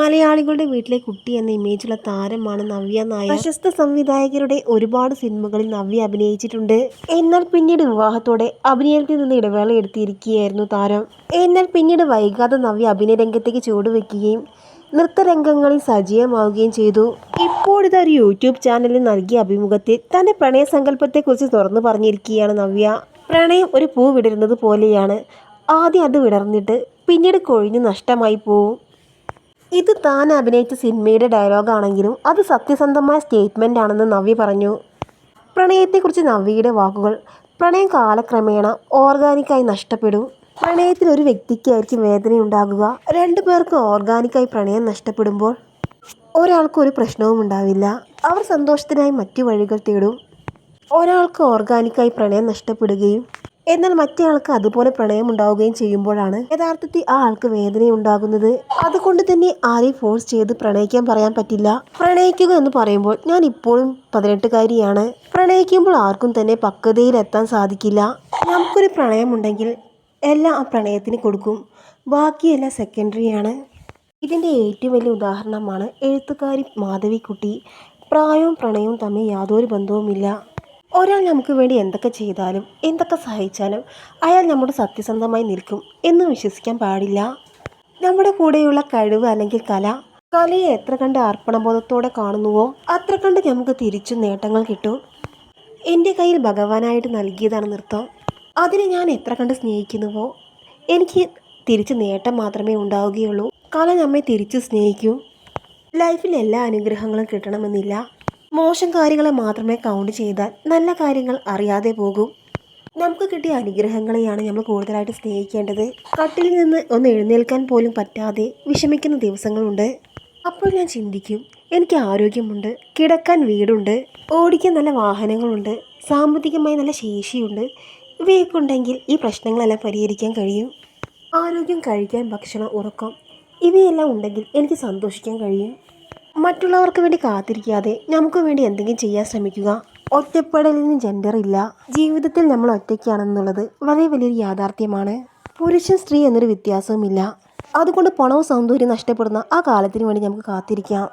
മലയാളികളുടെ വീട്ടിലെ കുട്ടി എന്ന ഇമേജുള്ള താരമാണ് നവ്യ നായർ. പ്രശസ്ത സംവിധായകരുടെ ഒരുപാട് സിനിമകളിൽ നവ്യ അഭിനയിച്ചിട്ടുണ്ട്. എന്നാൽ പിന്നീട് വിവാഹത്തോടെ അഭിനയത്തിൽ നിന്ന് ഇടവേള എടുത്തിരിക്കുകയായിരുന്നു താരം. എന്നാൽ പിന്നീട് വൈകാതെ നവ്യ അഭിനയ രംഗത്തേക്ക് ചുവടുവെക്കുകയും നൃത്തരംഗങ്ങളിൽ സജീവമാവുകയും ചെയ്തു. ഇപ്പോഴിത് ഒരു യൂട്യൂബ് ചാനലിൽ നൽകിയ അഭിമുഖത്തിൽ തന്റെ പ്രണയസങ്കല്പത്തെക്കുറിച്ച് തുറന്നു പറഞ്ഞിരിക്കുകയാണ് നവ്യ. പ്രണയം ഒരു പൂ വിടരുന്നത് പോലെയാണ്. ആദ്യം അത് വിടർന്നിട്ട് പിന്നീട് കൊഴിഞ്ഞ് നഷ്ടമായി പോവും. ഇത് താൻ അഭിനയിച്ച സിനിമയുടെ ഡയലോഗാണെങ്കിലും അത് സത്യസന്ധമായ സ്റ്റേറ്റ്മെന്റ് ആണെന്ന് നവ്യ പറഞ്ഞു. പ്രണയത്തെക്കുറിച്ച് നവ്യയുടെ വാക്കുകൾ പ്രണയം കാലക്രമേണ ഓർഗാനിക്കായി നഷ്ടപ്പെടും. പ്രണയത്തിൽ ഒരു വ്യക്തിക്കായിരിക്കും വേദനയുണ്ടാകുക. രണ്ടു പേർക്ക് ഓർഗാനിക്കായി പ്രണയം നഷ്ടപ്പെടുമ്പോൾ ഒരാൾക്ക് ഒരു പ്രശ്നവും ഉണ്ടാവില്ല. അവർ സന്തോഷത്തിനായി മറ്റു വഴികൾ തേടും. ഒരാൾക്ക് ഓർഗാനിക്കായി പ്രണയം നഷ്ടപ്പെടുകയും എന്നാൽ മറ്റേയാൾക്ക് അതുപോലെ പ്രണയം ഉണ്ടാവുകയും ചെയ്യുമ്പോഴാണ് യഥാർത്ഥത്തിൽ ആ ആൾക്ക് വേദനയുണ്ടാകുന്നത്. അതുകൊണ്ട് തന്നെ ആരെയും ഫോഴ്സ് ചെയ്ത് പ്രണയിക്കാൻ പറയാൻ പറ്റില്ല. പ്രണയിക്കുക എന്ന് പറയുമ്പോൾ ഞാൻ ഇപ്പോഴും പതിനെട്ടുകാരിയാണ്. പ്രണയിക്കുമ്പോൾ ആർക്കും തന്നെ പക്വതയിലെത്താൻ സാധിക്കില്ല. നമുക്കൊരു പ്രണയമുണ്ടെങ്കിൽ എല്ലാം ആ പ്രണയത്തിന് കൊടുക്കും. ബാക്കിയെല്ലാം സെക്കൻഡറിയാണ് ഇതിന്റെ ഏറ്റവും വലിയ ഉദാഹരണമാണ് എഴുത്തുകാരി മാധവിക്കുട്ടി. പ്രായവും പ്രണയവും തമ്മിൽ യാതൊരു ബന്ധവുമില്ല. ഒരാൾ നമുക്ക് വേണ്ടി എന്തൊക്കെ ചെയ്താലും എന്തൊക്കെ സഹായിച്ചാലും അയാൾ നമ്മുടെ സത്യസന്ധമായി നിൽക്കും എന്ന് വിശ്വസിക്കാൻ പാടില്ല. നമ്മുടെ കൂടെയുള്ള കഴിവ് അല്ലെങ്കിൽ കല കലയെ എത്ര കണ്ട് അർപ്പണബോധത്തോടെ കാണുന്നുവോ അത്ര കണ്ട് നമുക്ക് തിരിച്ചു നേട്ടങ്ങൾ കിട്ടും. എന്റെ കയ്യിൽ ഭഗവാനായിട്ട് നൽകിയതാണ് നൃത്തം. അതിനെ ഞാൻ എത്ര കണ്ട് സ്നേഹിക്കുന്നുവോ എനിക്ക് തിരിച്ച് നേട്ടം മാത്രമേ ഉണ്ടാവുകയുള്ളൂ. കല നമ്മെ തിരിച്ച് സ്നേഹിക്കൂ. ലൈഫിൽ എല്ലാ അനുഗ്രഹങ്ങളും കിട്ടണമെന്നില്ല. മോശം കാര്യങ്ങളെ മാത്രമേ കൗണ്ട് ചെയ്താൽ നല്ല കാര്യങ്ങൾ അറിയാതെ പോകും. നമുക്ക് കിട്ടിയ അനുഗ്രഹങ്ങളെയാണ് നമ്മൾ കൂടുതലായിട്ട് സ്നേഹിക്കേണ്ടത്. കട്ടിൽ നിന്ന് ഒന്ന് എഴുന്നേൽക്കാൻ പോലും പറ്റാതെ വിഷമിക്കുന്ന ദിവസങ്ങളുണ്ട്. അപ്പോൾ ഞാൻ ചിന്തിക്കും എനിക്ക് ആരോഗ്യമുണ്ട് കിടക്കാൻ വീടുണ്ട് ഓടിക്കാൻ നല്ല വാഹനങ്ങളുണ്ട് സാമ്പത്തികമായി നല്ല ശേഷിയുണ്ട് ഇവയൊക്കെ ഉണ്ടെങ്കിൽ ഈ പ്രശ്നങ്ങളെല്ലാം പരിഹരിക്കാൻ കഴിയും. ആരോഗ്യം കഴിക്കാൻ ഭക്ഷണം ഉറക്കം ഇവയെല്ലാം ഉണ്ടെങ്കിൽ എനിക്ക് സന്തോഷിക്കാൻ കഴിയും. മറ്റുള്ളവർക്ക് വേണ്ടി കാത്തിരിക്കാതെ നമുക്ക് വേണ്ടി എന്തെങ്കിലും ചെയ്യാൻ ശ്രമിക്കുക. ഒറ്റപ്പെടലിന് ജെൻഡർ ഇല്ല. ജീവിതത്തിൽ നമ്മൾ ഒറ്റയ്ക്കാണെന്നുള്ളത് വളരെ വലിയൊരു യാഥാർത്ഥ്യമാണ്. പുരുഷൻ സ്ത്രീ എന്നൊരു വ്യത്യാസവുമില്ല. അതുകൊണ്ട് പണവും സൗന്ദര്യം നഷ്ടപ്പെടുന്ന ആ കാലത്തിന് വേണ്ടി നമുക്ക് കാത്തിരിക്കാം.